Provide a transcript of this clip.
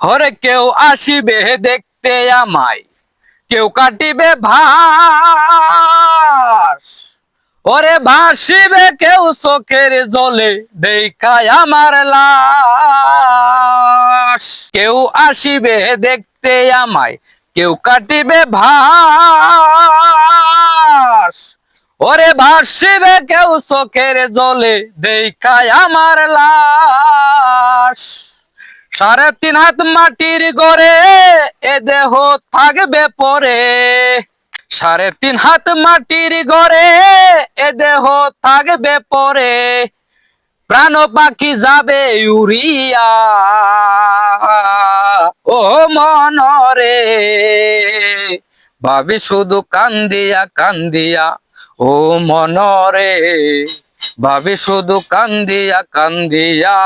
হরে কেউ আসিবে দেখতে আমায়, কেউ কাটিবে ভাস। ওরে ভাসিবে কেউ চোখের জলে, দেখায় আমার লাশ। কেউ আসিবে দেখতে আমায়, কেউ কাটিবে ভাস। ওরে ভাসিবে কেউ চোখের জলে, দেখায় আমার লাশ। সাড়ে তিন হাত মাটির গড়ে এ দেহ থাকবে পরে। সাড়ে তিন হাত মাটির গড়ে এ দেহ থাকবে পরে। প্রাণ পাখি যাবে উড়িয়া। ও মনরে, ভাবি শুধু কান্দিয়া কান্দিয়া, ও মনরে, ভাবি শুধু কান্দিয়া কান্দিয়া।